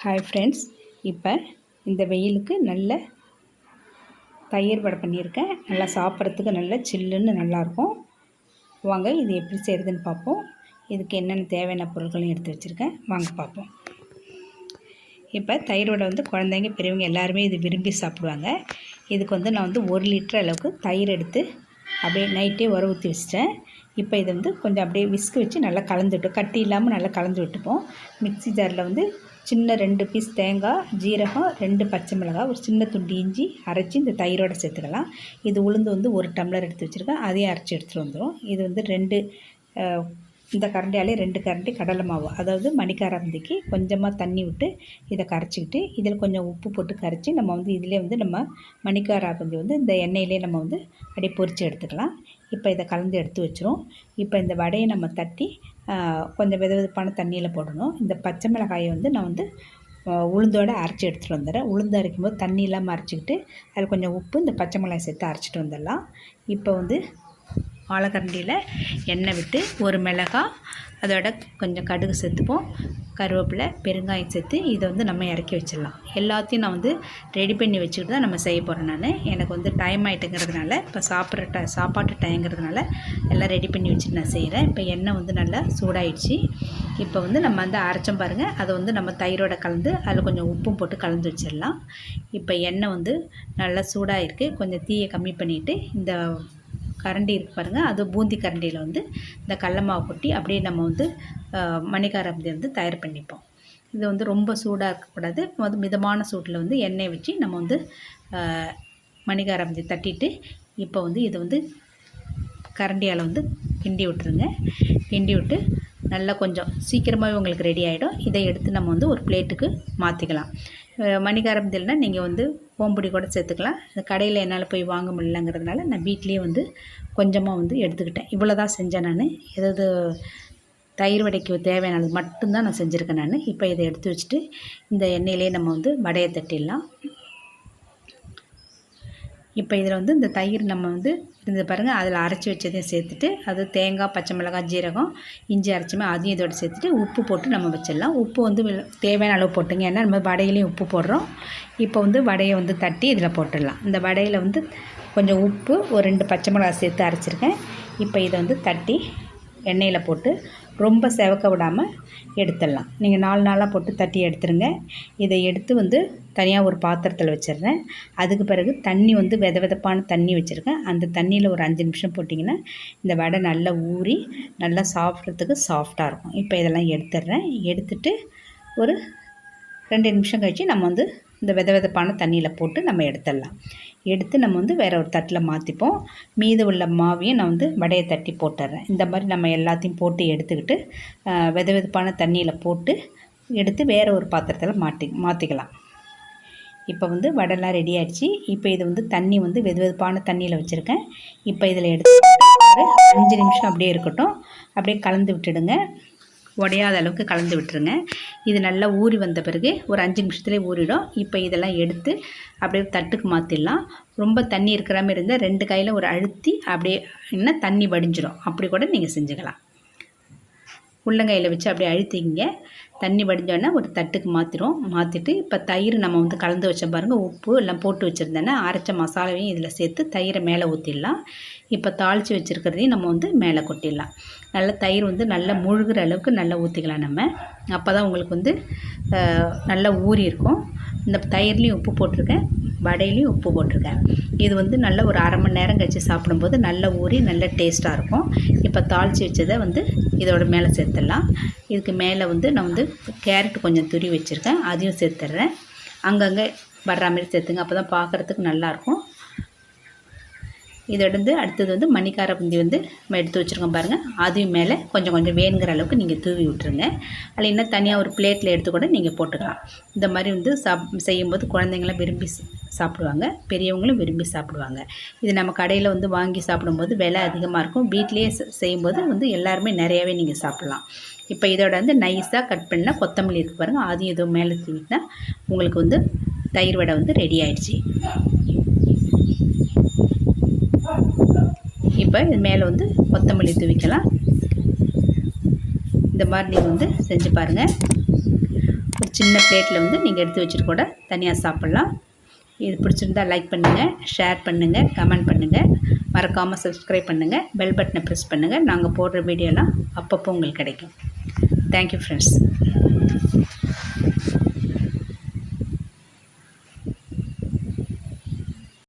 Hi friends இப்போ இந்த வெயிலுக்கு நல்ல தயிர் வடை பண்ணியிருக்கேன். நல்லா சாப்பிட்றதுக்கு நல்ல சில்லுன்னு நல்லாயிருக்கும். வாங்க இது எப்படி செய்கிறதுன்னு பார்ப்போம். இதுக்கு என்னென்ன தேவையான பொருட்களையும் எடுத்து வச்சுருக்கேன். வாங்க பார்ப்போம். இப்போ தயிர் வடை வந்து குழந்தைங்க பெரியவங்க எல்லாருமே இது விரும்பி சாப்பிடுவாங்க. இதுக்கு வந்து நான் வந்து ஒரு லிட்டர் அளவுக்கு தயிர் எடுத்து அப்படியே நைட்டே உர ஊற்றி வச்சிட்டேன். இப்போ இதை வந்து கொஞ்சம் அப்படியே விஸ்க் வச்சு நல்லா கலந்து விட்டு கட்டி இல்லாமல் நல்லா கலந்து விட்டுப்போம். மிக்ஸி ஜாரில் வந்து சின்ன ரெண்டு பீஸ் தேங்காய் ஜீரகம் ரெண்டு பச்சை மிளகாய் ஒரு சின்ன துண்டு இஞ்சி அரைச்சி இந்த தயிரோடு சேர்த்துக்கலாம். இது உளுந்து வந்து ஒரு டம்ளர் எடுத்து வச்சுருக்கேன். அதையும் அரைச்சி எடுத்துகிட்டு வந்துடும் இது வந்து ரெண்டு இந்த கரண்டியாலே ரெண்டு கரண்டி கடலை மாவு அதாவது மணிக்காரந்திக்கு கொஞ்சமாக தண்ணி விட்டு இதை கரைச்சிக்கிட்டு இதில் கொஞ்சம் உப்பு போட்டு கரைச்சி நம்ம வந்து இதிலே வந்து நம்ம மணிக்காராபந்தி வந்து இந்த எண்ணெயிலே நம்ம வந்து அப்படியே பொரித்து எடுத்துக்கலாம். இப்போ இதை கலந்து எடுத்து வச்சிரும். இப்போ இந்த வடையை நம்ம தட்டி கொஞ்சம் வெது வெதுப்பான தண்ணியில் போடணும். இந்த பச்சை மிளகாயை வந்து நான் வந்து உளுந்தோடு அரைச்சி எடுத்துகிட்டு வந்துடுறேன். உளுந்து அரைக்கும் போது தண்ணி இல்லாமல் அரைச்சிக்கிட்டு அதில் கொஞ்சம் உப்பு இந்த பச்சை மிளகாய் சேர்த்து அரைச்சிட்டு வந்துடலாம். இப்போ வந்து வாழைக்கரண்டியில் எண்ணெய் விட்டு ஒரு மிளகாய் அதோட கொஞ்சம் கடுகு சேர்த்துப்போம். கருவேப்பிலை பெருங்காயம் சேர்த்து இதை வந்து நம்ம இறக்கி வச்சிடலாம். எல்லாத்தையும் நான் வந்து ரெடி பண்ணி வச்சுக்கிட்டு தான் நம்ம செய்ய போகிறேன் நான். எனக்கு வந்து டைம் ஆகிட்டுங்கிறதுனால இப்போ சாப்பிட்ற ட சாப்பாட்டு டைங்கிறதுனால எல்லாம் ரெடி பண்ணி வச்சுட்டு நான் செய்கிறேன் இப்போ எண்ணெய் வந்து நல்லா சூடாயிடுச்சு. இப்போ வந்து நம்ம வந்து அரைச்சோம் பாருங்கள் அதை வந்து நம்ம தயிரோட கலந்து அதில் கொஞ்சம் உப்பும் போட்டு கலந்து வச்சிடலாம். இப்போ எண்ணெய் வந்து நல்லா சூடாக இருக்குது கொஞ்சம் தீயை கம்மி பண்ணிவிட்டு இந்த கரண்டி இருக்குது பாருங்கள் அது பூந்தி கரண்டியில் வந்து இந்த கடல மாவு கொட்டி அப்படியே நம்ம வந்து அஹ், வந்து தயார் பண்ணிப்போம். இது வந்து ரொம்ப சூடாக இருக்கக்கூடாது வந்து மிதமான சூட்டில் வந்து எண்ணெய் வச்சு நம்ம வந்து அஹ், தட்டிட்டு இப்போ வந்து இதை வந்து கரண்டியால் வந்து கிண்டி விட்டுருங்க. கிண்டி விட்டு நல்லா கொஞ்சம் சீக்கிரமாகவே உங்களுக்கு ரெடி ஆகிடும் இதை எடுத்து நம்ம வந்து ஒரு பிளேட்டுக்கு மாற்றிக்கலாம் மணிகாரம்பதில்னா நீங்கள் வந்து ஓம்புடி கூட சேர்த்துக்கலாம். இந்த கடையில் என்னால் போய் வாங்க முடியலங்கிறதுனால நான் வீட்லேயே வந்து கொஞ்சமாக வந்து எடுத்துக்கிட்டேன். இவ்வளோ தான் செஞ்சேன் நான். ஏதாவது தயிர் வடைக்கு தேவையானது மட்டும்தான் நான் செஞ்சுருக்கேன் நான். இப்போ இதை எடுத்து வச்சுட்டு இந்த எண்ணெயிலே நம்ம வந்து வடையை தட்டிடலாம். இப்போ இதில் வந்து இந்த தயிர் நம்ம வந்து இருந்து பாருங்கள் அதில் அரைச்சி வச்சதையும் சேர்த்துட்டு அது தேங்காய் பச்சை மிளகாய் ஜீரகம் இஞ்சி அரைச்சுமே அதையும் இதோட சேர்த்துட்டு உப்பு போட்டு நம்ம வச்சிடலாம். உப்பு வந்து தேவையான அளவு போட்டுங்க. ஏன்னா நம்ம வடையிலையும் உப்பு போடுறோம். இப்போ வந்து வடையை வந்து தட்டி இதில் போட்டுடலாம். இந்த வடையில் வந்து கொஞ்சம் உப்பு ஒரு ரெண்டு பச்சை மிளகாய் சேர்த்து அரைச்சிருக்கேன். இப்போ இதை வந்து தட்டி எண்ணெயில் போட்டு ரொம்ப செவக்க விடாமல் எடுத்துடலாம். நீங்கள் நாலு நாளாக போட்டு தட்டி எடுத்துருங்க. இதை எடுத்து வந்து தனியாக ஒரு பாத்திரத்தில் வச்சிடுறேன். அதுக்கு பிறகு தண்ணி வந்து வெத வெதப்பான தண்ணி வச்சுருக்கேன். அந்த தண்ணியில் ஒரு அஞ்சு நிமிஷம் போட்டிங்கன்னா இந்த வடை நல்லா ஊறி நல்லா சாப்பிட்றதுக்கு சாஃப்டாக இருக்கும். இப்போ இதெல்லாம் எடுத்துடுறேன். எடுத்துட்டு ஒரு ரெண்டு நிமிஷம் கழித்து நம்ம வந்து இந்த வித விதப்பான தண்ணியில் போட்டு நம்ம எடுத்துடலாம். எடுத்து நம்ம வந்து வேறு ஒரு தட்டில் மாற்றிப்போம் மீது உள்ள மாவையும் நான் வந்து வடையை தட்டி போட்டுடுறேன் இந்த மாதிரி நம்ம எல்லாத்தையும் போட்டு எடுத்துக்கிட்டு வெத வித விதப்பான தண்ணியில் போட்டு எடுத்து வேறு ஒரு பாத்திரத்தில் மாட்டி மாற்றிக்கலாம் இப்போ வந்து வடைலாம் ரெடி ஆயிடுச்சு. இப்போ இது வந்து தண்ணி வந்து வெது வெதுப்பான தண்ணியில் வச்சுருக்கேன். இப்போ இதில் எடுத்து ஒரு அஞ்சு நிமிஷம் அப்படியே இருக்கட்டும். அப்படியே கலந்து விட்டுடுங்க. உடையாத அளவுக்கு கலந்து விட்டுருங்க. இது நல்லா ஊறி வந்த பிறகு ஒரு அஞ்சு நிமிஷத்துலேயே ஊறிடும். இப்போ இதெல்லாம் எடுத்து அப்படியே தட்டுக்கு மாற்றிடலாம் ரொம்ப தண்ணி இருக்கிற மாதிரி இருந்தால் ரெண்டு கையில் ஒரு அழுத்தி அப்படியே என்ன தண்ணி வடிஞ்சிடும் அப்படி கூட நீங்கள் செஞ்சுக்கலாம். உள்ளங்கையில் வச்சு அப்படியே அழுத்திங்க. தண்ணி வடிஞ்சோடனே ஒரு தட்டுக்கு மாற்றிடும் மாற்றிட்டு இப்போ தயிர் நம்ம வந்து கலந்து வச்ச பாருங்கள் உப்பு எல்லாம் போட்டு வச்சுருந்தேன்னா அரைச்ச மசாலாவையும் இதில் சேர்த்து தயிரை மேலே ஊற்றிடலாம் இப்போ தாளித்து வச்சுருக்கிறதையும் நம்ம வந்து மேலே கொட்டிடலாம். நல்லா தயிர் வந்து நல்லா முழுகிற அளவுக்கு நல்லா ஊற்றிக்கலாம் நம்ம. அப்போ தான் உங்களுக்கு வந்து நல்லா ஊறி இருக்கும். இந்த தயிர்லேயும் உப்பு போட்டிருக்கேன் வடையிலையும் உப்பு போட்டிருக்கேன். இது வந்து நல்ல ஒரு அரை மணி நேரம் கழித்து சாப்பிடும்போது நல்ல ஊறி நல்ல டேஸ்ட்டாக இருக்கும். இப்போ தாளித்து வச்சதை வந்து இதோட மேலே சேர்த்துடலாம். இதுக்கு மேலே வந்து நான் வந்து கேரட் கொஞ்சம் துரி வச்சுருக்கேன். அதையும் சேர்த்துட்றேன். அங்கங்கே வர்ற மாதிரி சேர்த்துங்க. அப்போ தான் பார்க்குறதுக்கு நல்லாயிருக்கும் இதோடந்து அடுத்தது வந்து மணிக்கார புந்தி வந்து நம்ம எடுத்து வச்சுருக்கோம் பாருங்கள் அதையும் மேலே கொஞ்சம் கொஞ்சம் வேணுங்கிற அளவுக்கு நீங்கள் தூவி விட்டுருங்க. அதில் இன்னும் தனியாக ஒரு பிளேட்டில் எடுத்து கூட நீங்கள் போட்டுக்கலாம். இந்த மாதிரி வந்து சாப் செய்யும்போது குழந்தைங்களாம் விரும்பி சாப்பிடுவாங்க. பெரியவங்களும் விரும்பி சாப்பிடுவாங்க. இது நம்ம கடையில் வந்து வாங்கி சாப்பிடும்போது விலை அதிகமாக இருக்கும். வீட்டிலேயே செய்யும்போது வந்து எல்லாருமே நிறையாவே நீங்கள் சாப்பிட்லாம். இப்போ இதோட வந்து நைஸாக கட் பண்ணால் கொத்தமல்லி இருக்கு பாருங்கள் அதையும் எதுவும் மேலே தூவிட்டா உங்களுக்கு வந்து தயிர் வடை வந்து ரெடி ஆயிடுச்சு. இப்போ இது மேலே வந்து கொத்தமல்லி தூவிக்கலாம். இந்த மாதிரி நீங்கள் வந்து செஞ்சு பாருங்கள் ஒரு சின்ன பிளேட்டில் வந்து நீங்கள் எடுத்து வச்சுட்டு கூட தனியாக சாப்பிட்லாம். இது பிடிச்சிருந்தா லைக் பண்ணுங்கள் ஷேர் பண்ணுங்கள் கமெண்ட் பண்ணுங்கள் மறக்காமல் சப்ஸ்கிரைப் பண்ணுங்கள் பெல் பட்டனை ப்ரெஸ் பண்ணுங்கள் நாங்கள் போடுற வீடியோலாம் அப்பப்போ உங்களுக்கு கிடைக்கும். Thank you friends